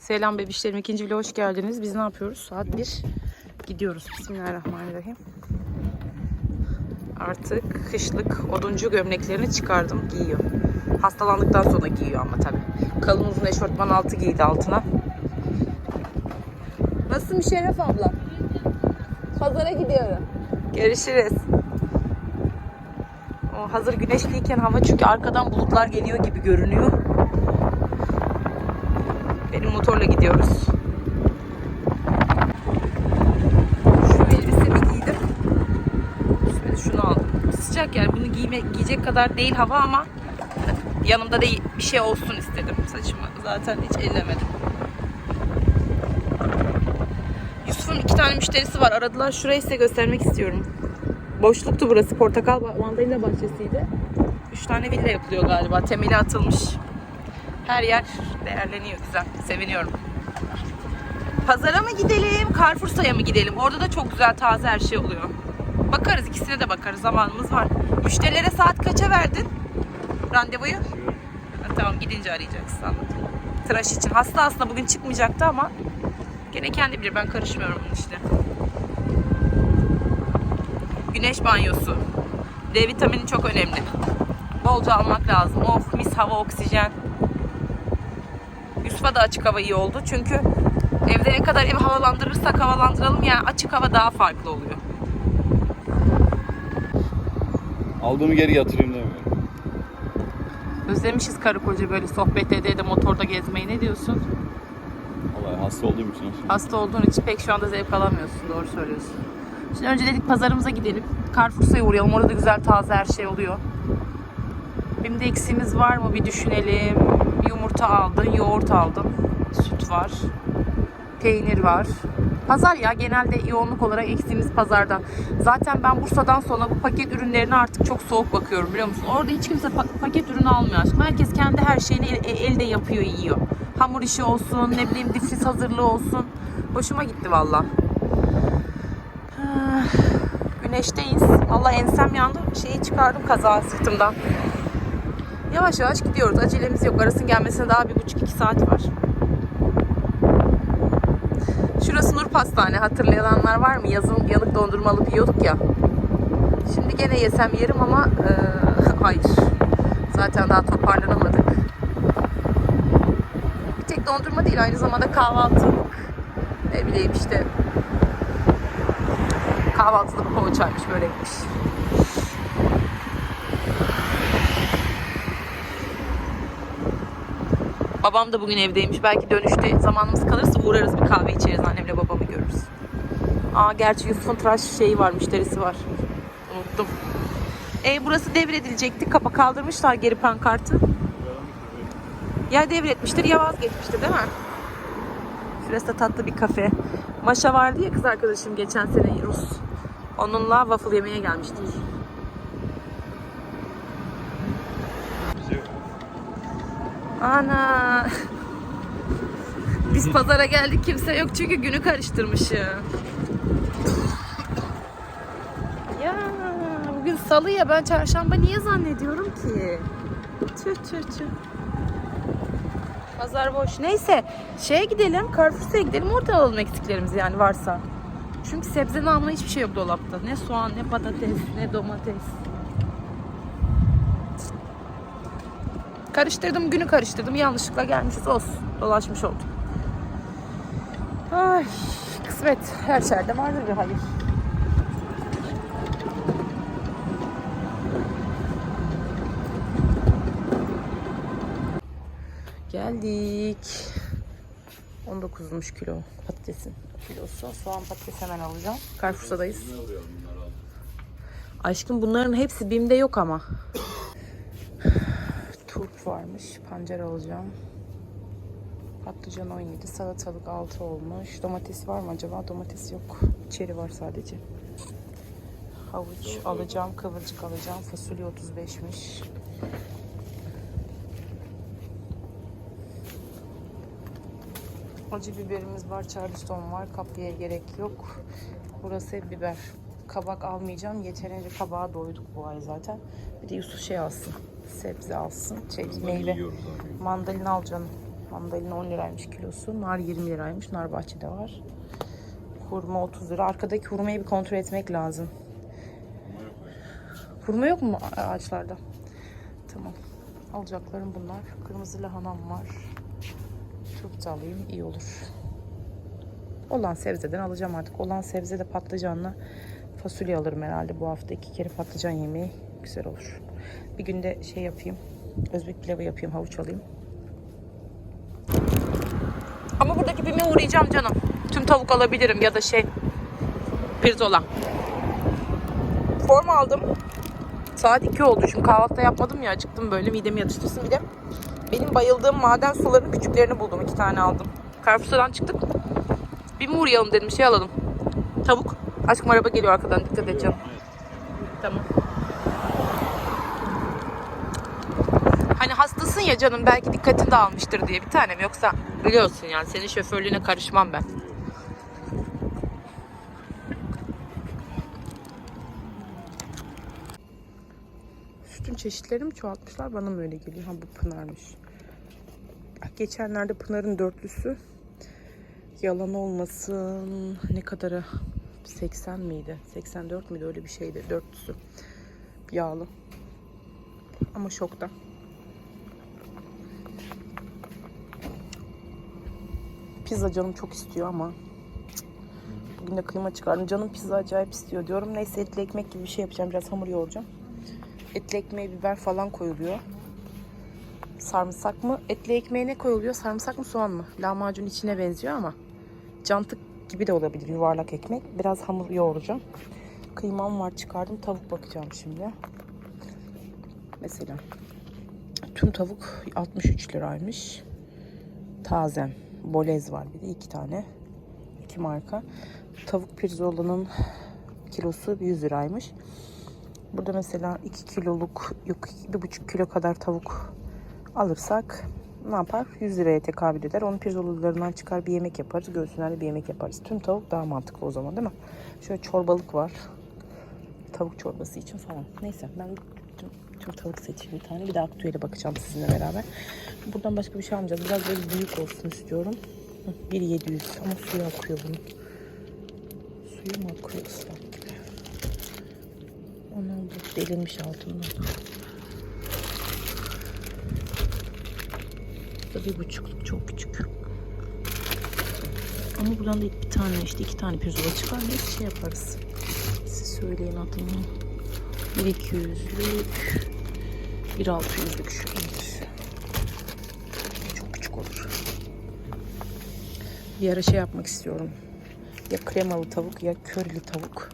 Selam bebişlerim. ikinci vloga hoş geldiniz. Biz ne yapıyoruz? Saat 1. Gidiyoruz. Bismillahirrahmanirrahim. Artık kışlık oduncu gömleklerini çıkardım. Giyiyor. Hastalandıktan sonra giyiyor ama tabii. Kalın uzun eşortman altı giydi altına. Nasılsın Şeref abla? Pazara gidiyorum. Görüşürüz. O hazır güneşliyken hava çünkü arkadan bulutlar geliyor gibi görünüyor. Motorla gidiyoruz. Şu elbisemi giydim. De şunu aldım. Sıcak yani bunu giyme, giyecek kadar değil hava ama yanımda da bir şey olsun istedim saçımı. Zaten hiç ellemedim. Yusuf'un iki tane müşterisi var. Aradılar. Şurayı size göstermek istiyorum. Boşluktu burası. Portakal mandalina bahçesiydi. Üç tane villa yapılıyor galiba. Temeli atılmış. Her yer değerleniyor. Güzel. Seviniyorum. Pazara mı gidelim? Carrefour's'a mı gidelim? Orada da çok güzel taze her şey oluyor. Bakarız. ikisine de bakarız. Zamanımız var. Müşterilere saat kaça verdin? Randevuyu? Ha, tamam gidince arayacaksın anladım. Tıraş için. Hasta aslında bugün çıkmayacaktı ama Gene kendi bilir ben karışmıyorum bunun işte. Güneş banyosu. D vitamini çok önemli. Bolca almak lazım. Of mis hava oksijen. Yusuf'a da açık hava iyi oldu. Çünkü evde ne kadar evi havalandırırsak havalandıralım yani açık hava daha farklı oluyor. Aldığımı geri yatırayım demiyorum. Özlemişiz karı koca böyle sohbet ede de motorda gezmeyi ne diyorsun? Vallahi hasta olduğum için. Hasta olduğun için pek şu anda zevk alamıyorsun. Doğru söylüyorsun. Şimdi önce dedik pazarımıza gidelim. Carrefour'sa uğrayalım. Orada güzel taze her şey oluyor. Benim de eksiğimiz var mı bir düşünelim. Yumurta aldın, yoğurt aldın. Süt var. Peynir var. Pazar ya genelde yoğunluk olarak eksiğimiz pazarda. Zaten ben Bursa'dan sonra bu paket ürünlerine artık çok soğuk bakıyorum biliyor musun? Orada hiç kimse pa- paket ürünü almıyor aşkım. Herkes kendi her şeyini el- elde yapıyor, yiyor. Hamur işi olsun, ne bileyim difriz hazırlığı olsun. Hoşuma gitti valla. Ah, Güneşteyiz. Valla ensem yandı. Şeyi çıkardım kaza sırtımdan. Yavaş yavaş gidiyoruz. Acelemiz yok. Arasın gelmesine daha bir buçuk iki saat var. Şurası Nur Pastane. Hatırlayanlar var mı? Yazın yanık dondurma alıp yiyorduk ya. Şimdi gene yesem yerim ama eee, hayır. Zaten daha toparlanamadık. Bir tek dondurma değil aynı zamanda kahvaltılık. Ne bileyim işte kahvaltılık poğaçaymış, börekmiş. Babam da bugün evdeymiş. Belki dönüşte zamanımız kalırsa uğrarız bir kahve içeriz. Annemle babamı görürüz. Aa gerçi Yusuf'un tıraş şeyi var, müşterisi var. Unuttum. E burası devredilecekti. Kapa kaldırmışlar geri pankartı. Ya devretmiştir ya vazgeçmiştir değil mi? Şurası da tatlı bir kafe. Maşa vardı ya kız arkadaşım geçen sene Rus. Onunla waffle yemeye gelmiştik. Ana. Biz pazara geldik kimse yok çünkü günü karıştırmışım. Ya bugün salı ya ben çarşamba niye zannediyorum ki? Tüh tüh tüh. Pazar boş. Neyse şeye gidelim Carrefour'sa gidelim orada alalım eksiklerimizi yani varsa. Çünkü sebze namına hiçbir şey yok dolapta. Ne soğan, ne patates, ne domates. Karıştırdım, günü karıştırdım. Yanlışlıkla gelmişiz olsun. Dolaşmış oldum. Ay, kısmet. Her şerde vardır bir hayır. Geldik. 19'muş kilo patatesin kilosu. Soğan patates hemen alacağım. Carrefour'dayız. Aşkım bunların hepsi BİM'de yok ama. Turp varmış. Pancar alacağım. Patlıcan 17, salatalık 6 olmuş. Domates var mı acaba? Domates yok. Çeri var sadece. Havuç alacağım, kıvırcık alacağım. Fasulye 35'miş. Acı biberimiz var, charleston var. Kapıya gerek yok. Burası hep biber. Kabak almayacağım. Yeterince kabağa doyduk bu ay zaten. Bir de Yusuf şey alsın. Sebze alsın. Şey, meyve. Mandalina al canım. Mandalina 10 liraymış kilosu. Nar 20 liraymış. Nar bahçede var. Hurma 30 lira. Arkadaki hurmayı bir kontrol etmek lazım. Hurma yok mu ağaçlarda? Tamam. Alacaklarım bunlar. Kırmızı lahanam var. Turp da alayım. iyi olur. Olan sebzeden alacağım artık. Olan sebze de patlıcanla fasulye alırım herhalde bu hafta. iki kere patlıcan yemeği güzel olur. Bir günde şey yapayım. Özbek pilavı yapayım. Havuç alayım. Ama buradaki BİM'e uğrayacağım canım. Tüm tavuk alabilirim ya da şey pirzola. Form aldım. Saat 2 oldu. Şimdi kahvaltı yapmadım ya. Acıktım böyle midemi yatıştırsın. Bir de benim bayıldığım maden sularının küçüklerini buldum. iki tane aldım. Carrefour'dan çıktık. Bir mi uğrayalım dedim. Şey alalım. Tavuk. Aşkım araba geliyor arkadan. Dikkat canım. Tamam. Hani hastasın ya canım belki dikkatin dağılmıştır diye bir tanem yoksa biliyorsun yani senin şoförlüğüne karışmam ben. Sütün çeşitleri mi çoğaltmışlar bana mı öyle geliyor? Ha bu Pınar'mış. Geçenlerde Pınar'ın dörtlüsü yalan olmasın ne kadara 80 miydi? 84 miydi öyle bir şeydi dörtlüsü. Yağlı. Ama şokta. Pizza canım çok istiyor ama bugün de kıyma çıkardım. Canım pizza acayip istiyor diyorum. Neyse etli ekmek gibi bir şey yapacağım. Biraz hamur yoğuracağım. Etli ekmeğe biber falan koyuluyor. Sarımsak mı? Etli ekmeğe ne koyuluyor? Sarımsak mı soğan mı? Lahmacun içine benziyor ama cantık gibi de olabilir yuvarlak ekmek. Biraz hamur yoğuracağım. Kıymam var çıkardım. Tavuk bakacağım şimdi. Mesela tüm tavuk 63 liraymış. Tazem. Bolez var bir de iki tane. iki marka. Tavuk pirzolanın kilosu 100 liraymış. Burada mesela 2 kiloluk yok 1,5 kilo kadar tavuk alırsak ne yapar? 100 liraya tekabül eder. Onun pirzolalarından çıkar bir yemek yaparız. Göğsünden de bir yemek yaparız. Tüm tavuk daha mantıklı o zaman değil mi? Şöyle çorbalık var. Tavuk çorbası için falan. Neyse ben tavuk seçeyim bir tane. Bir de aktüele bakacağım sizinle beraber. Buradan başka bir şey almayacağız. Biraz böyle büyük olsun istiyorum. Hı, 1.700 ama suyu akıyor bunun. Suyu mu akıyor ıslak gibi. Onun bu delinmiş altından. Bu bir buçukluk çok küçük. Ama buradan da bir tane işte iki tane pirzola çıkar. Neyse şey yaparız. Siz söyleyin adını. 1200'lük 1600'lük şöyle. Çok küçük olur. Bir ara şey yapmak istiyorum. Ya kremalı tavuk ya körili tavuk.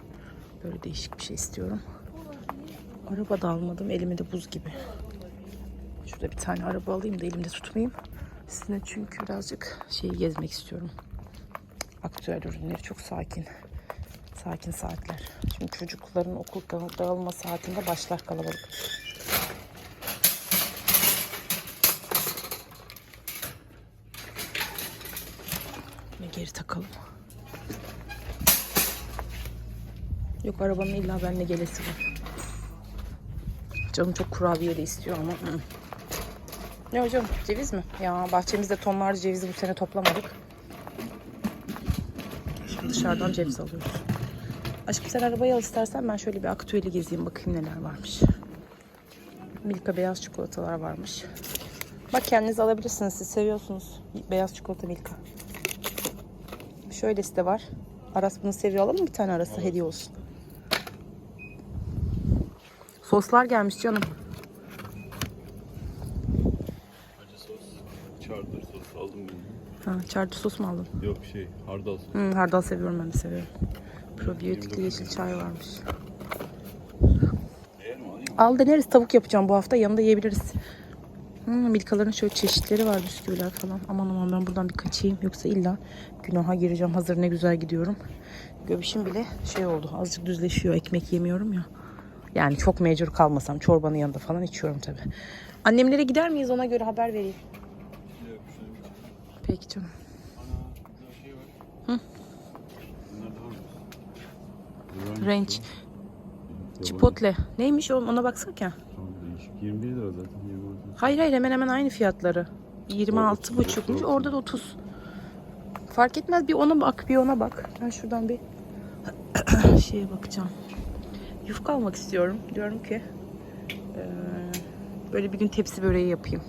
Böyle değişik bir şey istiyorum. Araba da almadım. Elime de buz gibi. Şurada bir tane araba alayım da elimde tutmayayım. Sizinle çünkü birazcık şey gezmek istiyorum. Aktüel ürünleri çok sakin. Sakin saatler. Şimdi çocukların okul dağıl- dağılma saatinde başlar kalabalık. Ve geri takalım. Yok arabanın illa benimle gelesi var. Canım çok kurabiye de istiyor ama. Ne hocam ceviz mi? Ya bahçemizde tonlarca cevizi bu sene toplamadık. Şimdi dışarıdan ceviz alıyoruz. Aşkım sen arabayı al istersen ben şöyle bir aktüeli gezeyim bakayım neler varmış. Milka beyaz çikolatalar varmış. Bak kendiniz alabilirsiniz siz seviyorsunuz beyaz çikolata Milka. Şöylesi de var. Aras bunu seviyor alalım mı bir tane Aras'a hediye olsun. Soslar gelmiş canım. Acı sos. Çardır sos aldım bunu. Ha, çarpı sos mu aldın? Yok şey hardal sos. Hmm, hardal seviyorum ben de seviyorum. Probiyotikli yeşil çay varmış. Al deneriz tavuk yapacağım bu hafta yanında yiyebiliriz. Hmm, milkaların şöyle çeşitleri var bisküviler falan. Aman aman ben buradan bir kaçayım. Yoksa illa günaha gireceğim. Hazır ne güzel gidiyorum. Göbüşüm bile şey oldu. Azıcık düzleşiyor. Ekmek yemiyorum ya. Yani çok mecbur kalmasam çorbanın yanında falan içiyorum tabii. Annemlere gider miyiz ona göre haber vereyim. Bir Peki canım. Range. Chipotle. Neymiş o? Ona değişik. 21 lira zaten. 21 lira. Hayır hayır hemen hemen aynı fiyatları. 26 buçukmuş. Orada da 30. Fark etmez bir ona bak bir ona bak. Ben şuradan bir şeye bakacağım. Yufka almak istiyorum. Diyorum ki böyle bir gün tepsi böreği yapayım.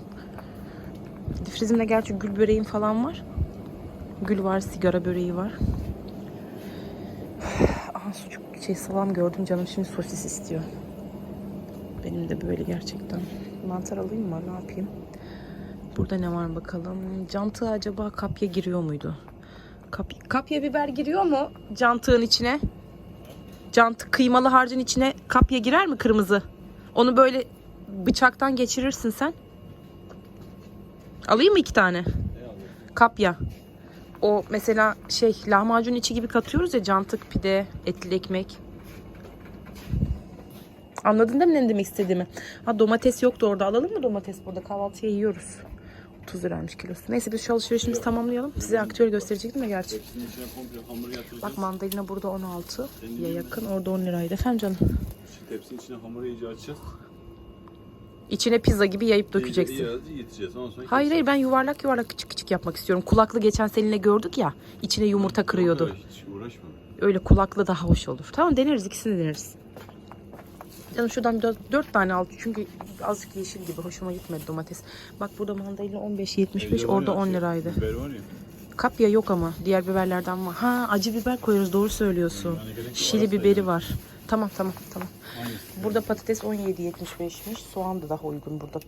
Difrizimde gerçi gül böreğim falan var. Gül var, sigara böreği var. Aha sucuk şey salam gördüm canım şimdi sosis istiyor. Benim de böyle gerçekten. Mantar alayım mı? Ne yapayım? Burada ne var bakalım. Cantığa acaba kapya giriyor muydu? Kap- kapya biber giriyor mu cantığın içine? Cantı kıymalı harcın içine kapya girer mi kırmızı? Onu böyle bıçaktan geçirirsin sen. Alayım mı iki tane? Kapya. O mesela şey lahmacun içi gibi katıyoruz ya cantık pide, etli ekmek. Anladın değil mi ne demek istediğimi? Ha domates yoktu orada. Alalım mı domates burada? Kahvaltıya yiyoruz. 30 liraymış kilosu. Neyse biz şu alışverişimizi tamamlayalım. Size aktüel gösterecektim de gerçi. Bak mandalina burada 16 ya yakın. Orada 10 liraydı. Efendim canım. Şimdi tepsinin içine hamuru iyice açacağız. İçine pizza gibi yayıp dökeceksin. Ondan sonra Hayır hayır ben yuvarlak yuvarlak küçük küçük yapmak istiyorum. Kulaklı geçen seninle gördük ya. içine yumurta kırıyordu. Hiç uğraşma. Öyle kulaklı daha hoş olur. Tamam deneriz ikisini deneriz. Canım şuradan dört, dört tane al çünkü azıcık yeşil gibi hoşuma gitmedi domates. Bak burada mandalina 15.75 Evde var orada ya, 10 şey, liraydı. Biber var ya. Kapya yok ama diğer biberlerden var. Ha acı biber koyuyoruz doğru söylüyorsun. Yani gerek yok, Şili biberi var. Tamam tamam tamam. Hangisi? Burada patates 17.75'miş. Soğan da daha uygun burada.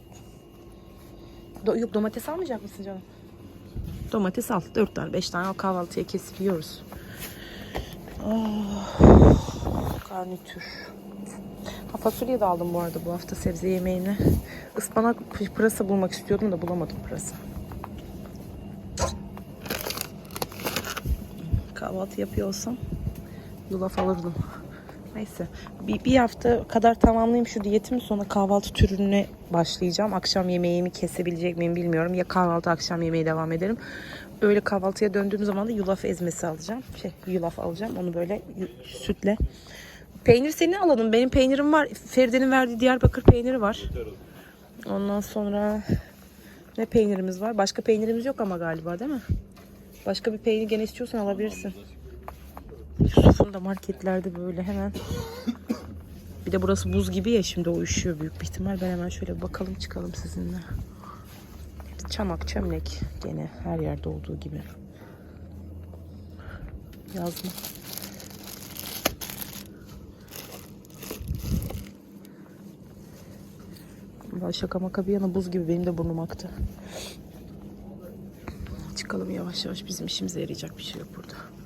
Do- yok domates almayacak mısın canım? Domates al. 4 tane 5 tane al kahvaltıya kesip yiyoruz. Oh, garnitür. Ha, fasulye de aldım bu arada bu hafta sebze yemeğine. Ispanak pı- pırasa bulmak istiyordum da bulamadım pırasa. Kahvaltı yapıyor olsam yulaf alırdım. Neyse. Bir, bir hafta kadar tamamlayayım şu diyetimi sonra kahvaltı türüne başlayacağım. Akşam yemeğimi kesebilecek miyim bilmiyorum. Ya kahvaltı akşam yemeği devam ederim. Öyle kahvaltıya döndüğüm zaman da yulaf ezmesi alacağım. Şey yulaf alacağım. Onu böyle sütle. Peynir seni alalım. Benim peynirim var. Feride'nin verdiği Diyarbakır peyniri var. Ondan sonra ne peynirimiz var? Başka peynirimiz yok ama galiba değil mi? Başka bir peynir gene istiyorsan alabilirsin. Yusuf'un da marketlerde böyle hemen. Bir de burası buz gibi ya şimdi o üşüyor büyük bir ihtimal. Ben hemen şöyle bakalım çıkalım sizinle. Çanak, çömlek gene her yerde olduğu gibi. Yazma. Vallahi şaka maka bir yana buz gibi benim de burnum aktı. Çıkalım yavaş yavaş bizim işimize yarayacak bir şey yok burada.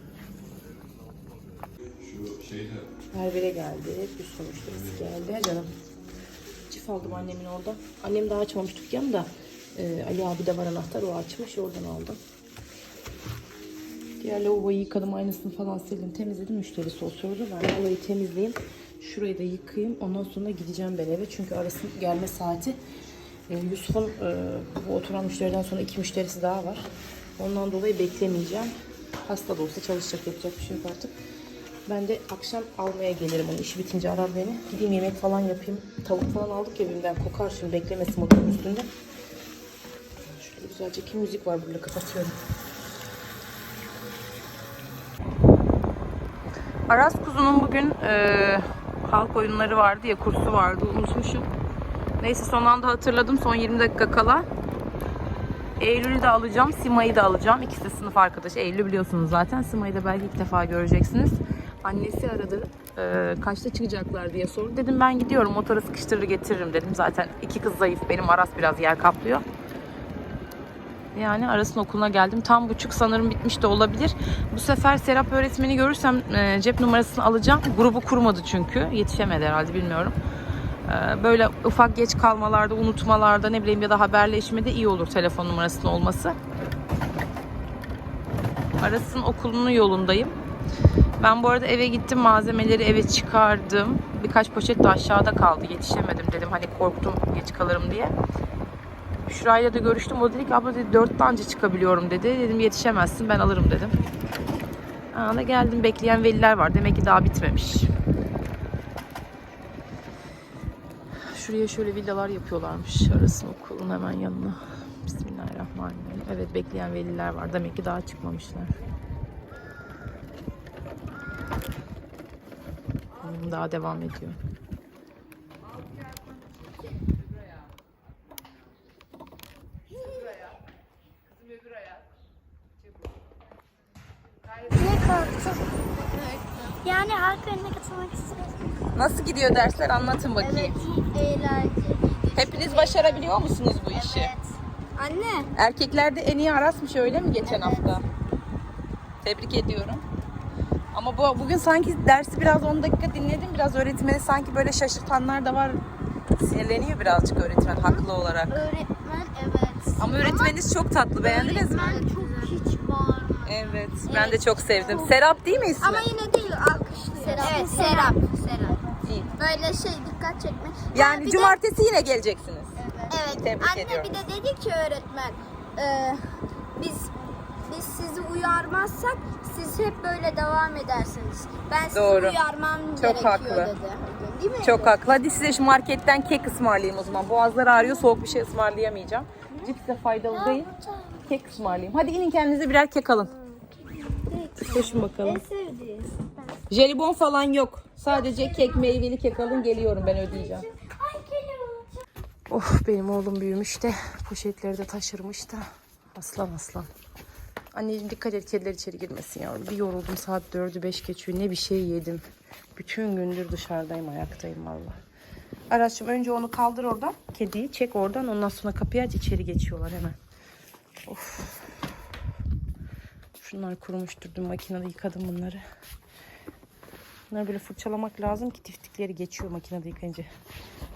Berbere geldi. Bir sonuçta geldi. Canım. Çift aldım annemin orada. Annem daha açmamış dükkanı da. e, Ali abi de var anahtar. O açmış. Oradan aldım. Diğer lavaboyu yıkadım. Aynısını falan sildim. Temizledim. Müşterisi oturdu. Ben orayı temizleyeyim. Şurayı da yıkayayım. Ondan sonra gideceğim ben eve. Çünkü arasın gelme saati. E, Yusuf'un e, bu oturan müşteriden sonra iki müşterisi daha var. Ondan dolayı beklemeyeceğim. Hasta da olsa çalışacak yapacak bir şey yok artık. Ben de akşam almaya gelirim onu. İşi bitince arar beni. Gideyim yemek falan yapayım. Tavuk falan aldık ya bimden kokar şimdi beklemesin motorun üstünde. Şöyle güzelce ki müzik var burada kapatıyorum. Aras Kuzu'nun bugün e, halk oyunları vardı ya kursu vardı unutmuşum. Neyse son anda hatırladım son 20 dakika kala. Eylül'ü de alacağım, Sima'yı da alacağım. İkisi de sınıf arkadaşı. Eylül'ü biliyorsunuz zaten. Sima'yı da belki ilk defa göreceksiniz. Annesi aradı. e, kaçta çıkacaklar diye sordu. Dedim ben gidiyorum. Motora sıkıştırır getiririm dedim. Zaten iki kız zayıf. Benim Aras biraz yer kaplıyor. Yani Aras'ın okuluna geldim. Tam buçuk sanırım bitmiş de olabilir. Bu sefer Serap öğretmeni görürsem e, cep numarasını alacağım. Grubu kurmadı çünkü. Yetişemedi herhalde bilmiyorum. E, böyle ufak geç kalmalarda, unutmalarda ne bileyim ya da haberleşmede iyi olur telefon numarasının olması. Aras'ın okulunun yolundayım. Ben bu arada eve gittim. Malzemeleri eve çıkardım. Birkaç poşet de aşağıda kaldı. Yetişemedim dedim. Hani korktum geç kalırım diye. Şurayla da görüştüm. O dedi ki abla dedi dörtte anca çıkabiliyorum dedi. Dedim yetişemezsin ben alırım dedim. Aa, da geldim bekleyen veliler var. Demek ki daha bitmemiş. Şuraya şöyle villalar yapıyorlarmış. Arasın okulun hemen yanına. Bismillahirrahmanirrahim. Evet bekleyen veliler var. Demek ki daha çıkmamışlar. Hmm, Daha devam ediyor. Ne korktum. Yani halk önüne katılmak istiyorum. Nasıl gidiyor dersler anlatın bakayım. Eğlenceli. Hepiniz başarabiliyor musunuz bu işi? Evet. Anne. Erkeklerde en iyi Aras'mış öyle mi geçen hafta? Tebrik ediyorum. Ama bu bugün sanki dersi biraz 10 dakika dinledim. Biraz öğretmeni sanki böyle şaşırtanlar da var. Sinirleniyor birazcık öğretmen haklı olarak. Öğretmen evet. Ama öğretmeniniz çok tatlı. Beğendiniz mi? Öğretmen çok hiç bağırmıyor. Evet. Ben de çok sevdim. Serap değil mi ismi? Ama yine değil alkışlıyor. Serap. Evet Serap. Serap. İyi. Böyle şey dikkat çekme. Yani bir de- cumartesi yine geleceksiniz. Evet. Tebrik Anne ediyorum. bir de dedi ki öğretmen e, biz biz sizi uyarmazsak siz hep böyle devam edersiniz. Ben sizi Doğru. uyarmam Çok gerekiyor haklı. dedi. Değil mi? Çok haklı. Hadi size şu marketten kek ısmarlayayım o zaman. Boğazları ağrıyor. Soğuk bir şey ısmarlayamayacağım. Cips de faydalı değil. Kek ısmarlayayım. Hadi inin kendinize birer kek alın. Koşun bakalım. Sevdiğim. Jelibon falan yok. Sadece kek, meyveli kek alın. Geliyorum ben ödeyeceğim. Ay geliyor. Oh benim oğlum büyümüş de poşetleri de taşırmış da. Aslan aslan. Anneciğim dikkat et kediler içeri girmesin yavrum. Bir yoruldum saat 4'ü 5 geçiyor. Ne bir şey yedim. Bütün gündür dışarıdayım ayaktayım valla. Araç'cığım önce onu kaldır oradan. Kediyi çek oradan. Ondan sonra kapıyı aç içeri geçiyorlar hemen. Of. Şunlar kurumuştur. Dün makinede yıkadım bunları. Bunları böyle fırçalamak lazım ki tiftikleri geçiyor makinede yıkayınca.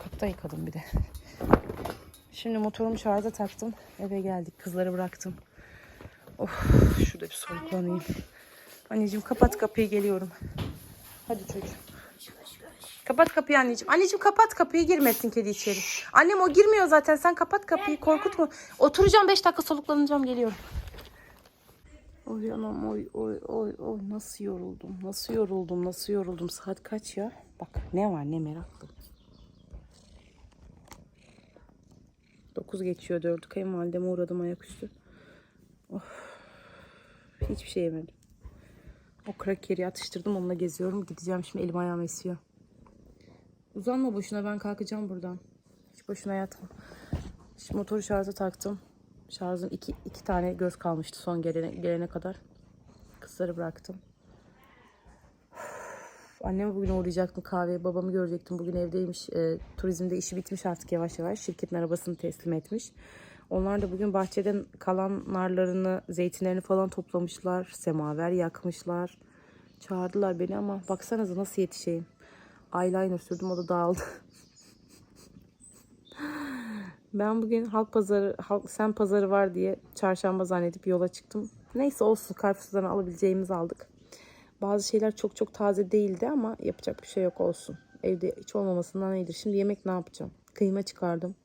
Kapta yıkadım bir de. Şimdi motorumu şarja taktım. Eve geldik. Kızları bıraktım. Of şurada bir soluklanayım. Anneciğim kapat kapıyı geliyorum. Hadi çocuğum. Kapat kapıyı anneciğim. Anneciğim kapat kapıyı girmesin kedi içeri. Annem o girmiyor zaten. Sen kapat kapıyı korkutma. Oturacağım 5 dakika soluklanacağım geliyorum. Oy anam oy oy oy oy nasıl yoruldum nasıl yoruldum nasıl yoruldum saat kaç ya bak ne var ne meraklı 9 geçiyor 4 kayınvalideme uğradım ayaküstü of hiçbir şey yemedim o krakeri atıştırdım onunla geziyorum gideceğim şimdi elim ayağım esiyor uzanma boşuna ben kalkacağım buradan hiç boşuna yatma şimdi motoru şarja taktım Şarjım iki, iki tane göz kalmıştı son gelene, gelene kadar. Kızları bıraktım. Üf, Anneme bugün uğrayacaktım kahveye. Babamı görecektim. Bugün evdeymiş. E, turizmde işi bitmiş artık yavaş yavaş. Şirketin arabasını teslim etmiş. Onlar da bugün bahçeden kalan narlarını, zeytinlerini falan toplamışlar. Semaver yakmışlar. Çağırdılar beni ama baksanıza nasıl yetişeyim. Eyeliner sürdüm o da dağıldı. Ben bugün halk pazarı, halk sen pazarı var diye çarşamba zannedip yola çıktım. Neyse olsun Carrefour'dan alabileceğimizi aldık. Bazı şeyler çok çok taze değildi ama yapacak bir şey yok olsun. Evde hiç olmamasından iyidir. Şimdi yemek ne yapacağım? Kıyma çıkardım.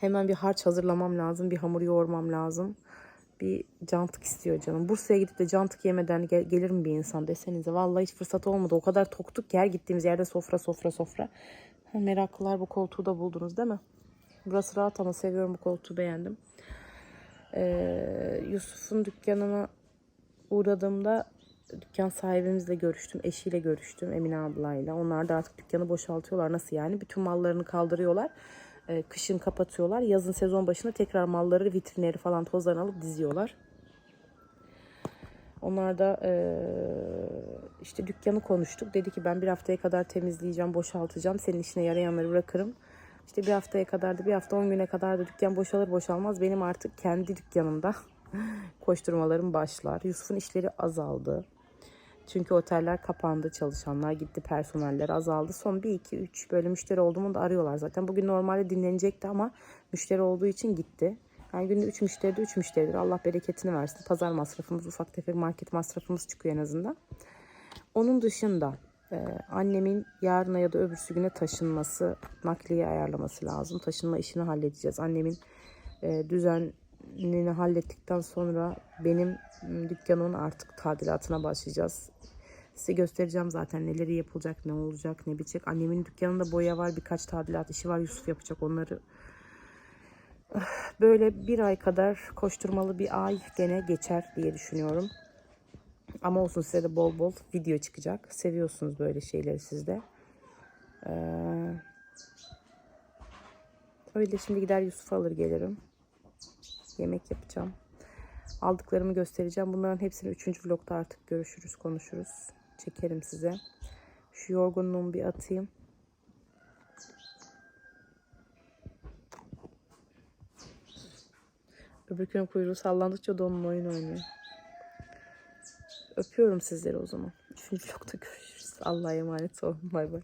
Hemen bir harç hazırlamam lazım. Bir hamur yoğurmam lazım. Bir cantık istiyor canım. Bursa'ya gidip de cantık yemeden gel- gelir mi bir insan desenize. Vallahi hiç fırsat olmadı. O kadar toktuk ki her gittiğimiz yerde sofra sofra sofra. Ha, Meraklılar bu koltuğu da buldunuz değil mi? Burası rahat ama seviyorum bu koltuğu beğendim. Ee, Yusuf'un dükkanına uğradığımda dükkan sahibimizle görüştüm. Eşiyle görüştüm Emine ablayla. Onlar da artık dükkanı boşaltıyorlar. Nasıl yani? Bütün mallarını kaldırıyorlar. Ee, kışın kapatıyorlar. Yazın sezon başında tekrar malları, vitrinleri falan tozlarını alıp diziyorlar. Onlar da eee, işte dükkanı konuştuk. Dedi ki ben bir haftaya kadar temizleyeceğim, boşaltacağım. Senin işine yarayanları bırakırım. İşte bir haftaya kadar da bir hafta on güne kadar da dükkan boşalır boşalmaz benim artık kendi dükkanımda koşturmalarım başlar. Yusuf'un işleri azaldı. Çünkü oteller kapandı, çalışanlar gitti, personeller azaldı. Son 1, 2, 3 böyle müşteri olduğumu da arıyorlar zaten. Bugün normalde dinlenecekti ama müşteri olduğu için gitti. Yani günde 3 müşteri de 3 müşteridir. Allah bereketini versin. Pazar masrafımız, ufak tefek market masrafımız çıkıyor en azından. Onun dışında e, annemin yarına ya da öbürsü güne taşınması, nakliye ayarlaması lazım. Taşınma işini halledeceğiz. Annemin e, düzenini hallettikten sonra benim m, dükkanımın artık tadilatına başlayacağız. Size göstereceğim zaten neleri yapılacak, ne olacak, ne bitecek. Annemin dükkanında boya var, birkaç tadilat işi var. Yusuf yapacak onları. Böyle bir ay kadar koşturmalı bir ay gene geçer diye düşünüyorum. Ama olsun size de bol bol video çıkacak. Seviyorsunuz böyle şeyleri siz de. Ee, öyle şimdi gider Yusuf'u alır gelirim. Yemek yapacağım. Aldıklarımı göstereceğim. Bunların hepsini 3. vlogda artık görüşürüz, konuşuruz. Çekerim size. Şu yorgunluğumu bir atayım. Öbürkünün kuyruğu sallandıkça donun oyun oynuyor. Öpüyorum sizleri o zaman. Üçüncü vlogda görüşürüz. Allah'a emanet olun. Bay bay.